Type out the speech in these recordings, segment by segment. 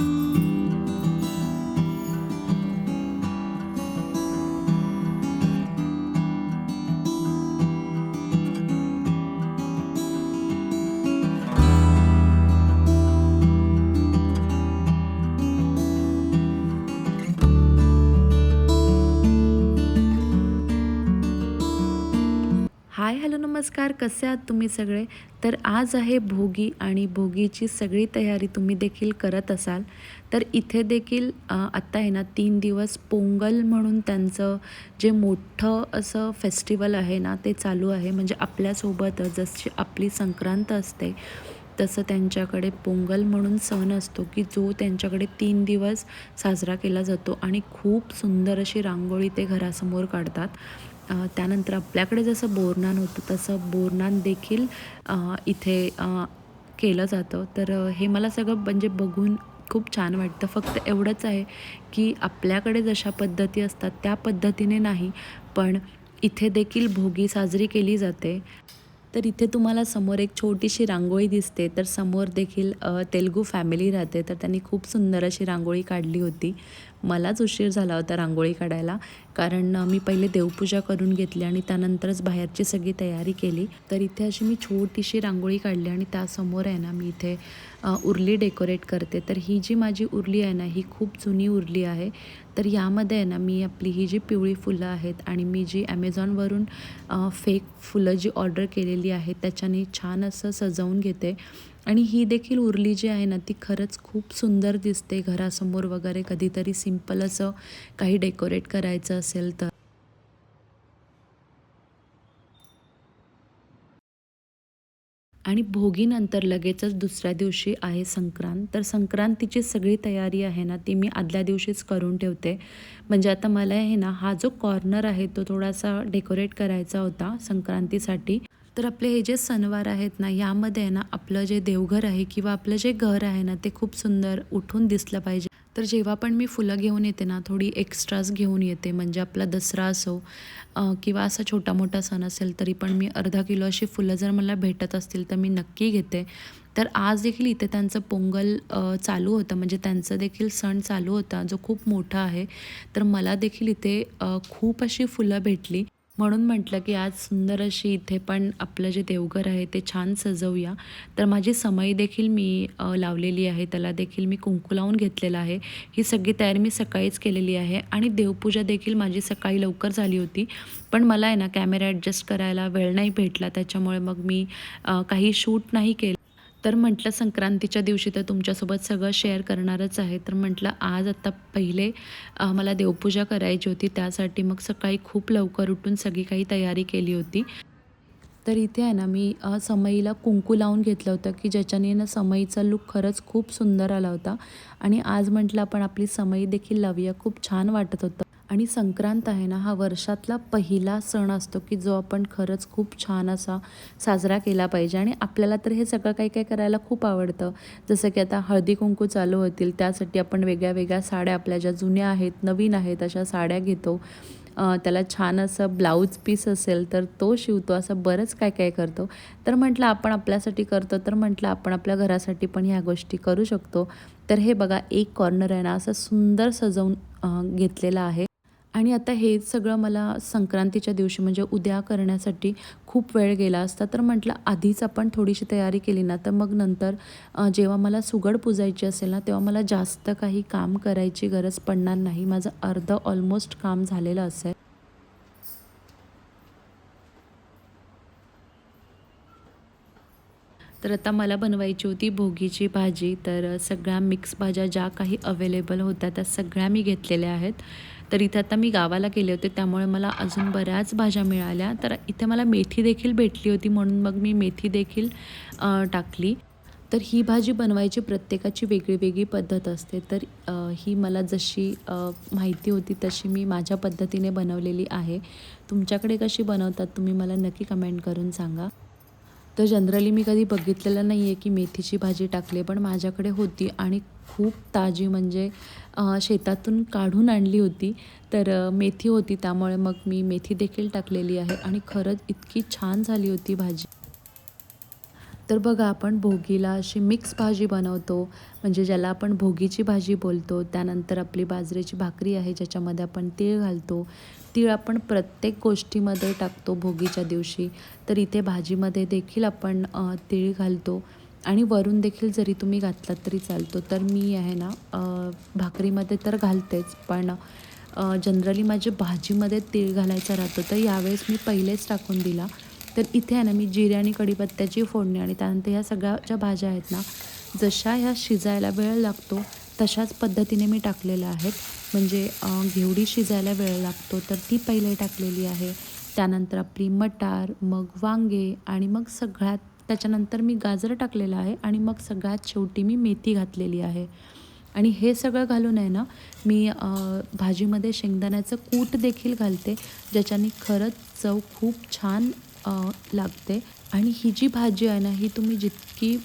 हाय नमस्कार कसे आहात तुम्ही सगळे? तर आज आहे भोगी आणि भोगीची सगळी तयारी तुम्ही देखील करत असाल. तर इथे देखील आत्ता आहे ना तीन दिवस पोंगल म्हणून त्यांचं जे मोठं असं फेस्टिवल आहे ना ते चालू आहे. म्हणजे आपल्यासोबतच जशी आपली संक्रांत असते तसं त्यांच्याकडे पोंगल म्हणून सण असतो की जो त्यांच्याकडे तीन दिवस साजरा केला जातो आणि खूप सुंदर अशी रांगोळी ते घरासमोर काढतात. त्यानंतर आपल्याकडे जसं बोरनान होतं तसं बोरनान देखील इथे केलं जातं. तर हे मला सगळं म्हणजे बघून खूप छान वाटतं. फक्त एवढंच आहे की आपल्याकडे जशा पद्धती असतात त्या पद्धतीने नाही पण इथे देखील भोगी साजरी केली जाते. तर इथे तुम्हाला समोर एक छोटीशी रांगोळी दिसते. तर समोर देखील तेलगू फॅमिली राहते. तर त्यांनी खूप सुंदर अशी रांगोळी काढली होती. मलाच उशीर झाला होता रांगोळी काढायला. कारण मी पहिले देवपूजा करून घेतली आणि त्यानंतरच बाहेरची सगळी तयारी केली. तर इथे अशी मी छोटीशी रांगोळी काढली आणि त्यासमोर आहे ना मी इथे उरली डेकोरेट करते. तर ही जी माझी उरली आहे ना ही खूप जुनी उरली आहे. तर यामध्ये आहे ना मी आपली ही जी पिवळी फुलं आहेत आणि मी जी ॲमेझॉनवरून फेक फुलं जी ऑर्डर केलेली आहेत त्याच्याने छान असं सजवून घेते. आणि ही देखील उरली जी आहे ना ती खरंच खूप सुंदर दिसते घरासमोर वगैरे. कधीतरी सिंपल असं काही डेकोरेट करायचं असेल तर. आणि भोगीनंतर लगेचच दुसऱ्या दिवशी आहे संक्रांत. तर संक्रांतीची सगळी तयारी आहे ना ती मी आदल्या दिवशीच करून ठेवते. म्हणजे आता मला आहे ना हा जो कॉर्नर आहे तो थोडासा डेकोरेट करायचा होता संक्रांतीसाठी. तर आपले हे जे सणवार आहेत ना यामध्ये आहे ना आपलं जे देवघर आहे किंवा आपलं जे घर आहे ना ते खूप सुंदर उठून दिसलं पाहिजे. तर जेव्हा पण मी फुलं घेऊन येते ना थोडी एक्स्ट्राच घेऊन येते म्हणजे आपला दसरा असो किंवा असा छोटा मोठा सण असेल तरी पण मी अर्धा किलो अशी फुलं जर मला भेटत असतील तर मी नक्की घेते. तर आज देखील इथे त्यांचं पोंगल चालू होतं म्हणजे त्यांचं देखील सण चालू होता जो खूप मोठा आहे. तर मला देखील इथे खूप अशी फुलं भेटली. म्हणून म्हटलं की आज सुंदर अशी इथे पण आपलं जे देवघर आहे ते छान सजवूया. तर माझी समई देखील मी लावलेली आहे. त्याला देखील मी कुंकू लावून घेतलेलं आहे. ही सगळी तयारी मी सकाळीच केलेली आहे आणि देवपूजा देखील माझी सकाळी लवकर झाली होती. पण मला आहे ना कॅमेरा ॲडजस्ट करायला वेळ नाही भेटला. त्याच्यामुळे मग मी काही शूट नाही केलं. तर म्हटलं संक्रांतीच्या दिवशी तर तुमच्यासोबत सगळं शेअर करणारच आहे. तर म्हटलं आज आता पहिले मला देवपूजा करायची होती. त्यासाठी मग सकाळी खूप लवकर उठून सगळी काही तयारी केली होती. तर इथे आहे ना मी समईला कुंकू लावून घेतलं होतं की ज्याच्याने ना समईचा लुक खरंच खूप सुंदर आला होता. आणि आज म्हटलं आपण आपली समई देखील लावूया. खूप छान वाटत होतं. आणि संक्रांत आहे ना हा वर्षातला पहिला सण असतो की जो आपण खरंच खूप छान असा साजरा केला पाहिजे. आणि आपल्याला तर हे सगळं काही काही करायला खूप आवडतं. जसं की आता हळदी कुंकू चालू होतील त्यासाठी आपण वेगळ्या वेगळ्या साड्या आपल्या ज्या जुन्या आहेत नवीन आहेत अशा साड्या घेतो. त्याला छान असं ब्लाऊज पीस असेल तर तो शिवतो असं बरंच काय काय करतो. तर म्हटलं आपण आपल्यासाठी करतो तर म्हटलं आपण आपल्या घरासाठी पण ह्या गोष्टी करू शकतो. तर हे बघा एक कॉर्नर आहे ना असं सुंदर सजवून घेतलेलं आहे. आणि आता हे सगळं मला संक्रांतीच्या दिवशी म्हणजे उद्या करण्यासाठी खूप वेळ गेला असता तर म्हटलं आधीच आपण थोडीशी तयारी केली ना तर मग नंतर जेव्हा मला सुगड पुजायची असेल ना तेव्हा मला जास्त काही काम करायची गरज पडणार नाही. माझं अर्ध ऑलमोस्ट काम झालेलं असेल. तर आता मला बनवायची होती भोगीची भाजी. तर सगळ्या मिक्स भाज्या ज्या काही अवेलेबल होत्या त्या सगळ्या मी घेतलेल्या आहेत. तर इथे आता मी गावाला गेले होते त्यामुळे मला अजून बऱ्याच भाज्या मिळाल्या. तर इथे मला मेथी देखील भेटली होती म्हणून मग मी मेथी देखील टाकली. तर ही भाजी बनवायची प्रत्येकाची वेगळी वेगळी पद्धत असते. तर ही मला जशी माहिती होती तशी मी माझ्या पद्धतीने बनवलेली आहे. तुमच्याकडे कशी बनवतात तुम्ही मला नक्की कमेंट करून सांगा. तर जनरली मी कधी बघितलेलं नाही आहे की मेथीची भाजी टाकली पण माझ्याकडे होती आणि खूप ताजी म्हणजे शेतातून काढून आणली होती. तर मेथी होती त्यामुळे मग मी मेथी देखील टाकलेली आहे आणि खरंच इतकी छान झाली होती भाजी. तर बघा आपण भोगीला अशी मिक्स भाजी बनवतो म्हणजे ज्याला आपण भोगीची भाजी बोलतो त्यानंतर आपली बाजरीची भाकरी आहे ज्याच्यामध्ये आपण तीळ घालतो तीळ आपण प्रत्येक गोष्टीमध्ये टाकतो भोगीच्या दिवशी. तर इथे भाजीमध्ये देखील आपण तीळ घालतो. आणि वरून देखील जरी तुम्ही घातलात तरी चालतो. तर मी आहे ना भाकरीमध्ये तर घालतेच. पण जनरली माझ्या भाजीमध्ये तीळ घालायचा राहतो. तर यावेळेस मी पहिलेच टाकून दिला. तर इथे आहे ना मी जिरे आणि कढीपत्त्याची फोडणी आणि त्यानंतर ह्या सगळ्या ज्या भाज्या आहेत ना जशा ह्या शिजायला वेळ लागतो तशाच पद्धतीने मी टाकलेल्या आहेत. म्हणजे घेवडी शिजायला वेळ लागतो तर ती पहिले टाकलेली आहे. त्यानंतर आपली मटार मग वांगे आणि मग सगळ्यात त्याच्यानंतर मी गाजर टाकलेलं आहे आणि मग सगळ्यात शेवटी मी मेथी घातलेली आहे. आणि हे सगळं घालून आहे ना मी भाजीमध्ये शेंगदाण्याचं कूट देखील घालते ज्याच्याने खरंच चव खूप छान लागते. आणि ही जी भाजी आहे ना ही तुम्ही जितकी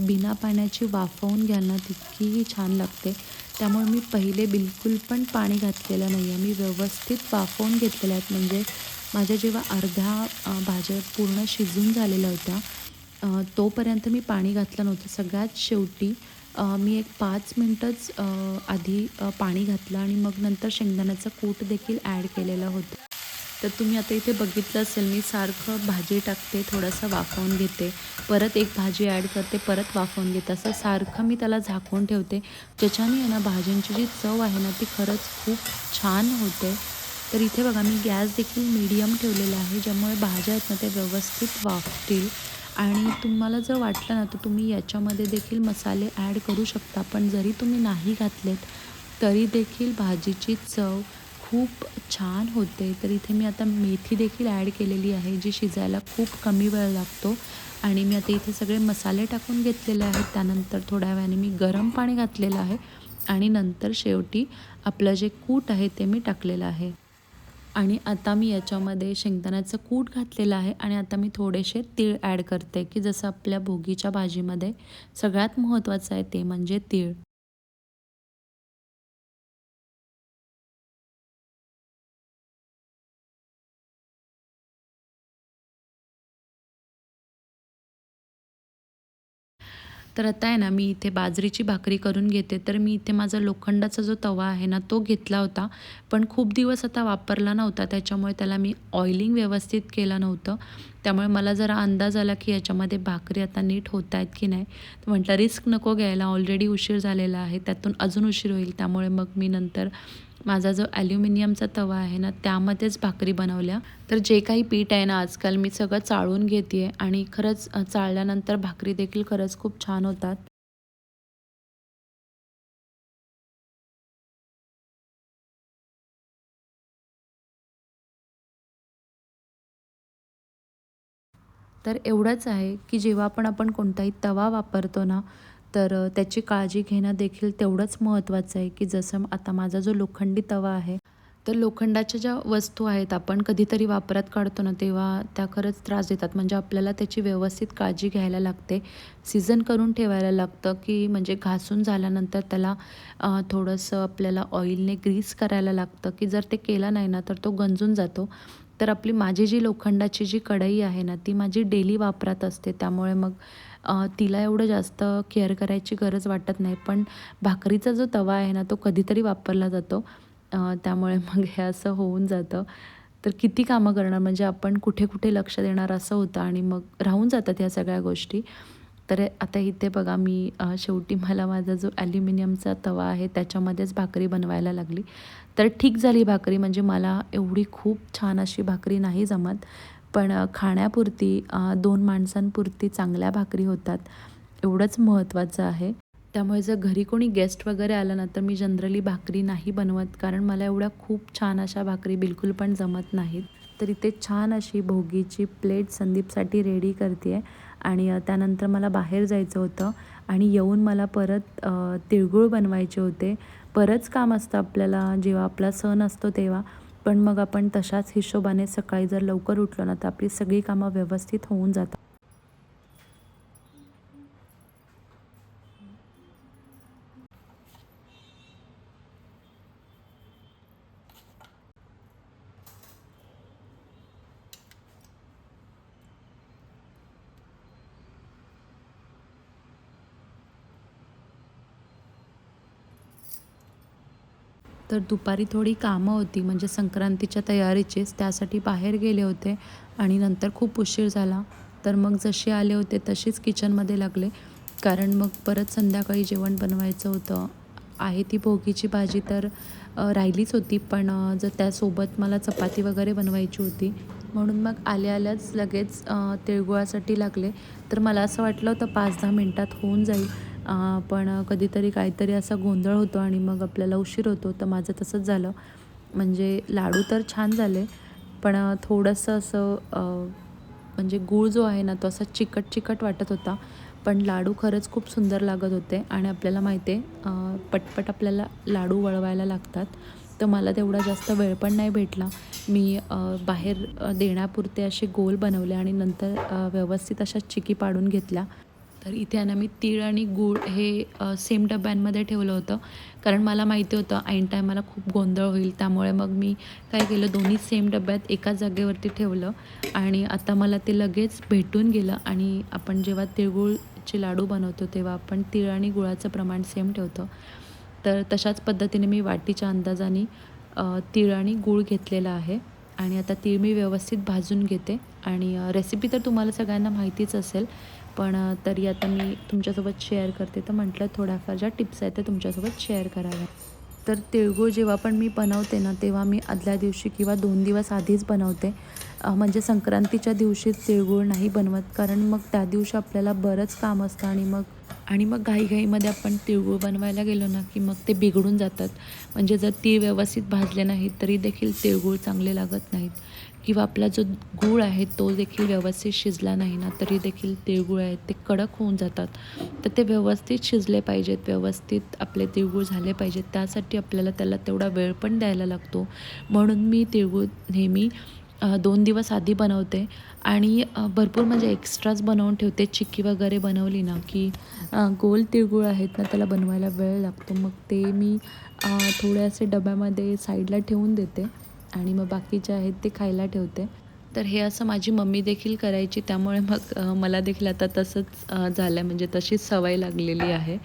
बिना पाण्याची वाफवून घ्याल ना तितकी ही छान लागते. त्यामुळे मी पहिले बिलकुल पण पाणी घातलेलं नाही आहे मी व्यवस्थित वाफवून घेतलेल्या आहेत. म्हणजे माझ्या जेव्हा अर्ध्या भाज्या पूर्ण शिजून झालेल्या होत्या तोपर्यंत मी पाणी घातलं नव्हतं. सगळ्यात शेवटी मी एक पाच मिनटंच आधी पाणी घातलं आणि मग नंतर शेंगदाण्याचं कूट देखील ॲड केलेलं होतं. तर तुम्ही आता इथे बघितलं असेल मी सारखं भाजी टाकते थोडंसं वाफवून घेते. परत एक भाजी ॲड करते परत वाफवून घेते. असं सारखं मी त्याला झाकून ठेवते. ज्याच्याने आहे ना भाज्यांची जी चव आहे ना ती खरंच खूप छान होते. तर इथे बघा मी गॅस देखील मीडियम ठेवलेला आहे ज्यामुळे भाज्या आहेत ना ते व्यवस्थित वाफतील. आणि तुम्हाला जर वाटलं ना तर तुम्ही याच्यामध्ये देखील मसाले ॲड करू शकता. पण जरी तुम्ही नाही घातलेत तरी देखील भाजीची चव खूप छान होते. तर इथे मी आता मेथी देखील ॲड केलेली आहे जी शिजायला खूप कमी वेळ लागतो. आणि मी आता इथे सगळे मसाले टाकून घेतलेले आहेत. त्यानंतर थोड्या वेळाने मी गरम पाणी घातलेलं आहे. आणि नंतर शेवटी आपलं जे कूट आहे ते मी टाकलेलं आहे. आणि आता मी याच्यामध्ये शेंगदाण्याचं कूट घातलेलं आहे. आणि आता मी थोडेसे तीळ ॲड करते की जसं आपल्या भोगीच्या भाजीमध्ये सगळ्यात महत्त्वाचं आहे ते म्हणजे तीळ. तर आता आहे ना मी इथे बाजरीची भाकरी करून घेते. तर मी इथे माझा लोखंडाचा जो तवा आहे ना तो घेतला होता. पण खूप दिवस आता वापरला नव्हता. त्याच्यामुळे त्याला मी ऑइलिंग व्यवस्थित केलं नव्हतं. त्यामुळे मला जरा अंदाज आला की याच्यामध्ये भाकरी आता नीट होत आहेत की नाही. तर म्हटलं रिस्क नको घ्यायला. ऑलरेडी उशीर झालेला आहे. त्यातून अजून उशीर होईल. त्यामुळे मग मी नंतर माझा जो ॲल्युमिनियमचा तवा आहे ना त्यामध्येच भाकरी बनवल्या. तर जे काही पीठ आहे ना आजकाल मी सगळं चाळून घेते आहे आणि खरंच चाळल्यानंतर भाकरी देखील खरंच खूप छान होतात. तर एवढंच आहे की जेव्हा पण आपण कोणताही तवा वापरतो ना तर त्याची काळजी घेणं देखील तेवढंच महत्त्वाचं आहे की जसं आता माझा जो लोखंडी तवा आहे तर लोखंडाच्या ज्या वस्तू आहेत आपण कधीतरी वापरात काढतो ना तेव्हा त्या खरंच त्रास देतात. म्हणजे आपल्याला त्याची व्यवस्थित काळजी घ्यायला लागते. सीझन करून ठेवायला लागतं की म्हणजे घासून झाल्यानंतर त्याला थोडंसं आपल्याला ऑइलने ग्रीस करायला लागतं की जर ते केलं नाही ना तर तो गंजून जातो. तर आपली माझी जी लोखंडाची जी कढई आहे ना ती माझी डेली वापरात असते. त्यामुळे मग तिला एवढं जास्त केअर करायची गरज वाटत नाही पण भाकरीचा जो तवा आहे ना तो कधीतरी वापरला जातो. त्यामुळे मग हे असं होऊन जातं. तर किती कामं करणार? म्हणजे आपण कुठे कुठे लक्ष देणार असं होतं आणि मग राहून जातात ह्या सगळ्या गोष्टी. तर आता इथे बघा मी शेवटी मला माझा जो ॲल्युमिनियमचा तवा आहे त्याच्यामध्येच भाकरी बनवायला लागली. तर ठीक झाली भाकरी म्हणजे मला एवढी खूप छान अशी भाकरी नाही जमत. पण खाण्यापुरती दोन माणसांपुरती चांगल्या भाकरी होतात एवढंच महत्त्वाचं आहे. त्यामुळे जर घरी कोणी गेस्ट वगैरे आलं ना तर मी जनरली भाकरी नाही बनवत कारण मला एवढ्या खूप छान अशा भाकरी बिलकुल पण जमत नाहीत. तर इथे छान अशी भोगीची प्लेट संदीपसाठी रेडी करते आहे आणि त्यानंतर मला बाहेर जायचं होतं आणि येऊन मला परत तिळगुळ बनवायचे होते. बरंच काम असतं आपल्याला जेव्हा आपला सण असतो तेव्हा. पण मग आपण तशाच हिशोबाने सकाळी जर लवकर उठलो ना तर आपली सगळी कामं व्यवस्थित होऊन जातात. तर दुपारी थोडी कामं होती म्हणजे संक्रांतीच्या तयारीचीच. त्यासाठी बाहेर गेले होते आणि नंतर खूप उशीर झाला. तर मग जसे आले होते तशीच किचनमध्ये लागले. कारण मग परत संध्याकाळी जेवण बनवायचं होतं. आहे ती भोगीची भाजी तर राहिलीच होती. पण जर त्यासोबत मला चपाती वगैरे बनवायची होती. म्हणून मग आल्या आल्याच लगेच तिळगुळासाठी लागले. तर मला असं वाटलं होतं पाच दहा मिनटात होऊन जाईल. पण कधीतरी काहीतरी असा गोंधळ होतो आणि मग आपल्याला उशीर होतो. तर माझं तसंच झालं. म्हणजे लाडू तर छान झाले पण थोडंसं असं म्हणजे गूळ जो आहे ना तो असा चिकट चिकट वाटत होता. पण लाडू खरंच खूप सुंदर लागत होते आणि आपल्याला माहिती आहे पटपट आपल्याला लाडू वळवायला लागतात. तर मला तेवढा जास्त वेळ पण नाही भेटला. मी बाहेर देण्यापुरते असे गोल बनवले आणि नंतर व्यवस्थित अशा चिकी पाडून घेतल्या. तर इथे आहे ना मी तीळ आणि गूळ हे सेम डब्यांमध्ये ठेवलं होतं. कारण मला माहिती होतं ऐन टायमाला खूप गोंधळ होईल. त्यामुळे मग मी काय केलं दोन्ही सेम डब्यात एकाच जागेवरती ठेवलं. आणि आता मला ते लगेच भेटून गेलं आणि आपण जेव्हा तिळगुळचे लाडू बनवतो तेव्हा आपण तीळ आणि गुळाचं प्रमाण सेम ठेवतो. तर तशाच पद्धतीने मी वाटीच्या अंदाजाने तीळ आणि गूळ घेतलेला आहे. आणि आता तीळ मी व्यवस्थित भाजून घेते. आणि रेसिपी तर तुम्हाला सगळ्यांना माहितीच असेल पण तरी आता मी तुमच्यासोबत शेअर करते. तर म्हटलं थोड्याफार ज्या टिप्स आहेत त्या तुमच्यासोबत शेअर कराव्या. तर तिळगूळ जेव्हा पण मी बनवते ना तेव्हा मी आदल्या दिवशी किंवा दोन दिवस आधीच बनवते. म्हणजे संक्रांतीच्या दिवशीच तिळगूळ नाही बनवत. कारण मग त्या दिवशी आपल्याला बरंच काम असतं आणि मग आणि मग घाईघाईमध्ये आपण तिळगूळ बनवायला गेलो ना की मग ते बिघडून जातात. म्हणजे जर तीळ व्यवस्थित भाजले नाहीत तरी देखील तिळगूळ चांगले लागत नाहीत. किंवा आपला जो गूळ आहे तो देखील व्यवस्थित शिजला नाही ना तरी देखील तिळगूळ आहेत ते कडक होऊन जातात. तर ते व्यवस्थित शिजले पाहिजेत व्यवस्थित आपले तिळगूळ झाले पाहिजेत. त्यासाठी आपल्याला त्याला तेवढा वेळ पण द्यायला लागतो. म्हणून मी तिळगूळ नेहमी दोन दिवस आधी बनवते. आणि भरपूर म्हणजे एक्स्ट्राच बनवून ठेवते. चिक्की वगैरे बनवली ना की गोल तिळगूळ आहेत ना त्याला बनवायला वेळ लागतो. मग ते मी अ, थोडे असे डब्यामध्ये साईडला ठेवून देते. आणि मग बाकीचे आहेत ते खायला ठेवते. तर हे असं माझी मम्मी देखील करायची त्यामुळे मग मला देखील आता तसंच झालं आहे म्हणजे तशीच सवय लागलेली आहे.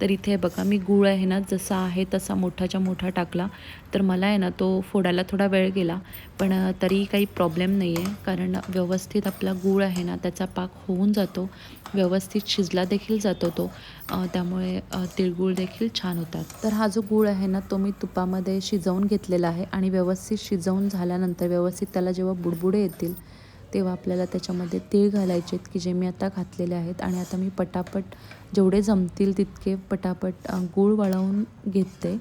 तर इथे बघा मी गूळ आहे ना जसा आहे तसा मोठाच्या मोठा टाकला. तर मला आहे ना तो फोडायला थोडा वेळ गेला पण तरी काही प्रॉब्लेम नाही आहे कारण व्यवस्थित आपला गूळ आहे ना त्याचा पाक होऊन जातो. व्यवस्थित शिजला देखील जातो तो. त्यामुळे तिळगूळ देखील छान होतात. तर हा जो गूळ आहे ना तो मी तुपामध्ये शिजवून घेतलेला आहे. आणि व्यवस्थित शिजवून झाल्यानंतर व्यवस्थित त्याला जेव्हा बुडबुडे येतील तेव्हा आपल्याला त्याच्यामध्ये तीळ घालायचे आहेत की जे मी आता घातलेले आहेत. आणि आता मी पटापट जेवढे जमतील तितके पटापट गूळ वळवून घेते.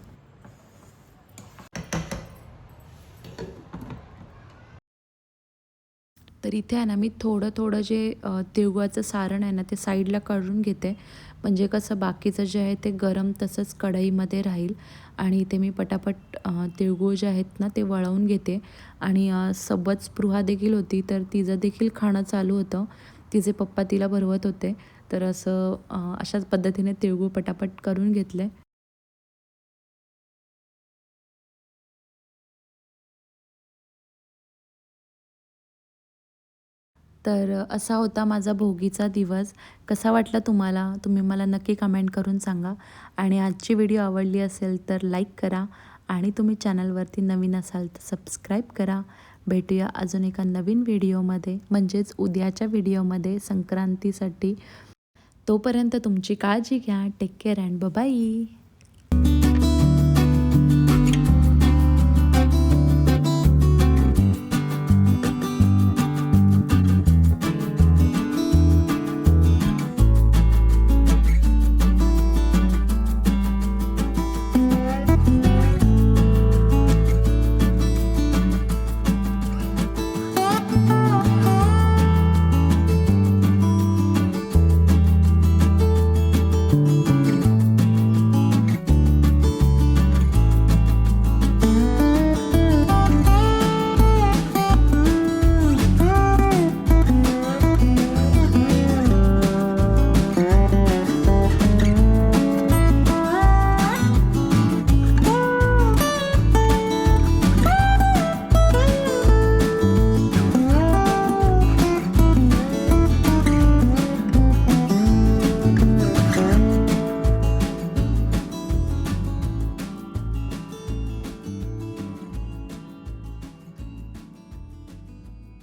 तर इथे आहे ना मी थोडं थोडं जे तिळगुळाचं सारण आहे ना ते साईडला काढून घेते. म्हणजे कसं बाकीचं जे आहे ते गरम तसंच कढईमध्ये राहील आणि इथे मी पटापट तिळगूळ तिळगुळ जे आहेत ना ते वळवून घेते. आणि सोबत स्पृहा देखील होती तर तिचं देखील खाणं चालू होतं. तिचे पप्पा तिला भरवत होते. तर असं अशाच पद्धतीने तिळगुळ पटापट करून घेतले. तर असा होता माझा भोगीचा दिवस. कसा वाटला तुम्हाला? तुम्ही मला नक्की कमेंट करून सांगा. आणि आजची व्हिडिओ आवडली असेल तर लाईक करा. आणि तुम्ही चॅनलवरती नवीन असाल तर सबस्क्राईब करा. भेटूया अजून एका नवीन व्हिडिओमध्ये म्हणजेच उद्याच्या व्हिडिओमध्ये संक्रांतीसाठी. तोपर्यंत तुमची काळजी घ्या. Take care and Babai